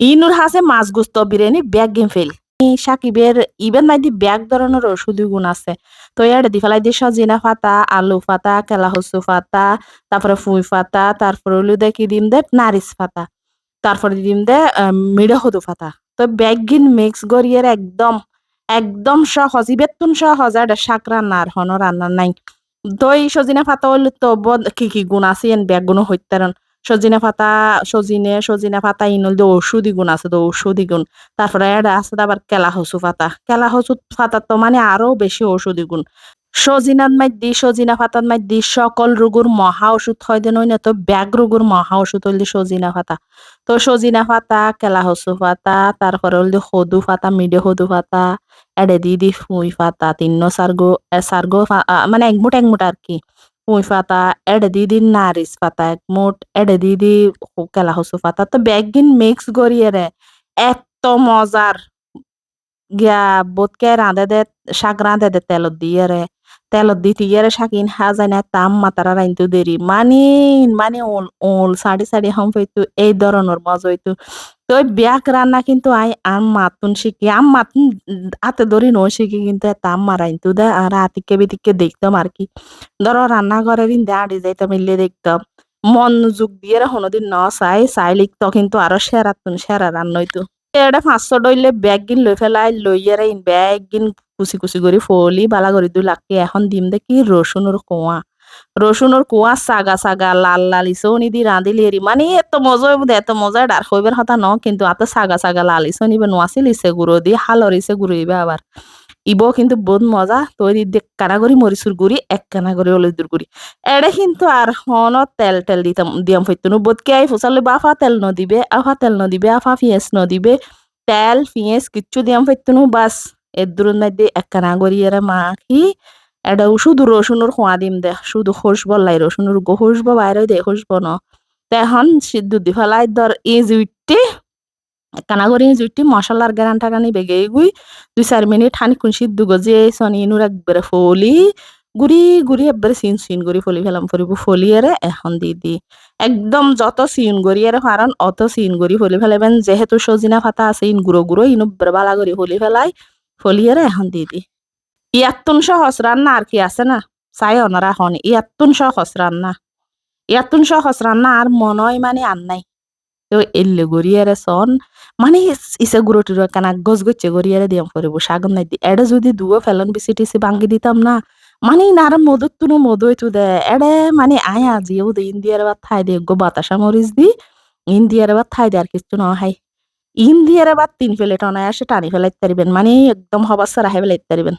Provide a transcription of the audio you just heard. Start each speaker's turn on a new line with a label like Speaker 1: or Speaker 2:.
Speaker 1: ইনুর হাসে মাছ গুস্ত biryani bag game fail. সাকিবের ইবেন নাই দি ব্যাগ ধরনের ওষুধি গুণ আছে। তো ইয়ার দি ফেলাই দি সজিনা ফাতা, আলু ফাতা কেলা হসু ফাতা, তারপরে ফুই ফাতা, তারপরে দে কি দিম দে নারিস ফাতা, তারপরে দিম দে মিডা হদু ফাতা। তো ব্যাগ গিন মিক্স করিয়ে একদম একদম সহজ, ইবেতুন সহজ, আর শাক রান্নার হন রান্নার নাই। তো এই সজিনা ফাতা হইলে তো কি কি গুণ আছে ব্যাগ গুণ হইতারন সজিনা পাতা সজিনে, সজিনা পাতা ইনল দিয়ে ঔষধি গুণ আছে তো ঔষধি গুণ। তারপরে এটা আছে আবার কেলা হসু পাতা কেলা হসু পাতা তো মানে আরও বেশি ঔষধি গুণ। সজিনাত মাই দি সজিনা পাতাত মাইদি সকল রোগের মহা ওষুধ হয় দেন না তো ব্যাগ রোগের মহা ওষুধ হইল সজিনা পাতা তো সজিনা পাতা কেলা হসু পাতা তারপরে হইল সদু পাতা মিডে সদু পাতা এডে দি দি ফুই পাতা তিন্ন সার্গো সার্গো মানে একমুট একমুট আর কি। পুঁই পাতা এডে দি দি নারিস পাতা মুঠ এডে দি দি কেলা হসু পাতা তো ব্যাগিন মিক্স করিয়ে রে এত মজার গিয়া বোধকে রাঁধে দে শাক রাঁধে দে তেলত দিয়ে রে তেলত দি দিয়ে রে শাকিন হাজাই না তাম মাতারা রাইন্তু দেরি। মানে মানে ওল ওল, সাড়ি সাড়ি হাম হইতু এই ধরনের মজা হইতু। তো ওই ব্যাক রান্না কিন্তু আই আম মাতুন শিখি আম মাতুন হাতে ধরি নো শিখি কিন্তু তাম মারাইন্তু দে, আর আতিকে বিতিকে দেখতাম আর কি। ধরো রান্নাঘরের ইন্দে আড়ি যাইতে মিললে দেখতাম। মনোযোগ দিয়ে কোনোদিন ন চাই চাই লিখতো কিন্তু আরও সেরাতুন সেরা রান্না হইতো। এটা পাঁচশো ডইলে ব্যাগ গিন লই ফেলাই লইয়ারে ব্যাগ গিন কুচি কুচি করে ফলি বালা করে দুই লাখকে এখন দিম দেখি রসুনের কোয়া রসুনের কোয়া সাগা সাগা লাল লাল ইসনি দি রাঁধিলি এরি মানে এত মজা হইব এত মজা ডার হইবার কথা ন, কিন্তু আত সাগা সাগা লাল ইসনি বে নোয়াছিল ইসে গুঁড়ো দি হালর ইসে গুঁড়ো আবার ইব কিন্তু বহুত মজা। তৈরি দেখ কানা করি মরিচুর গুড়ি এক কানা করে হলুদুর গুড়ি এড়ে কিন্তু আর হন তেল তেল দিতাম দিয়াম ফইতুনু বোধকে আই ফুসালে বাফা তেল নদিবে, আফা তেল নদিবে, আফা পিঁয়াজ নদিবে। তেল পিঁয়াজ কিচ্ছু দিয়াম ফইতুনু বাসের দূরের মধ্যে এক কানা করি এরা মাখি। এটা শুধু রসুনের খোয়া দিম দে। শুধু খুশব লাই রসুনের গো খুশব বাইরে দে খুশব ন। তেহন সিদ্ধ দি ফেলাই ধর ই জুইটি কানা করি জুইটি মশলার গেরান টাকানি বেগে গুই। দুই চার মিনিট খানিক্ষণ সিদ্ধ গজে সনি ইনুর একবারে ফলি। গুড়ি গুড়ি একবারে সিন সিন করে ফলি ফেলাম ফরিব ফলিয়ারে এখন দি দি। একদম যত সিন গড়িয়ারে ফারান অত সিন গড়ি ফলি ফেলাবেন যেহেতু সজিনা ফাতা আছে, ইন গুঁড়ো গুঁড়ো, ইনু বালা করে ফলি ফেলাই ফলিয়ারে এখন দি দি। ইয়াত্তুন সহজ রান্না আর কি আছে না? চাই অনারা হন, ইয়াত্তুন সহজ রান্না ইয়াত্তুন সহজ রান্না আর মনয় মানে আর নাই। তো এল্লে গড়িয়ারে সন মানে ইসে গুঁড়ো টুড়ো কানা? গছ গচ্ছে গড়িয়ারে দিয়াম করিব শাগন নাই এডে যদি দুয়ো ফেলন বিসি টিসি ভাঙ্গি দিতাম না মানে নার মদত তুনো মদই হইতু দে। এডে মানে আয়া জিও দে ইন্দিয়ার বা থাই দে, গো বাতাসা মরিচ দি ইন্দিয়ার বা থাই দে আর কিছু ন হাই। ইন্দিয়ার বা তিন প্লেট টনায় আসে টানি ফেলাইতে পারিবেন মানে একদম হবাসার আহে ফেলাইতে পারিবেন।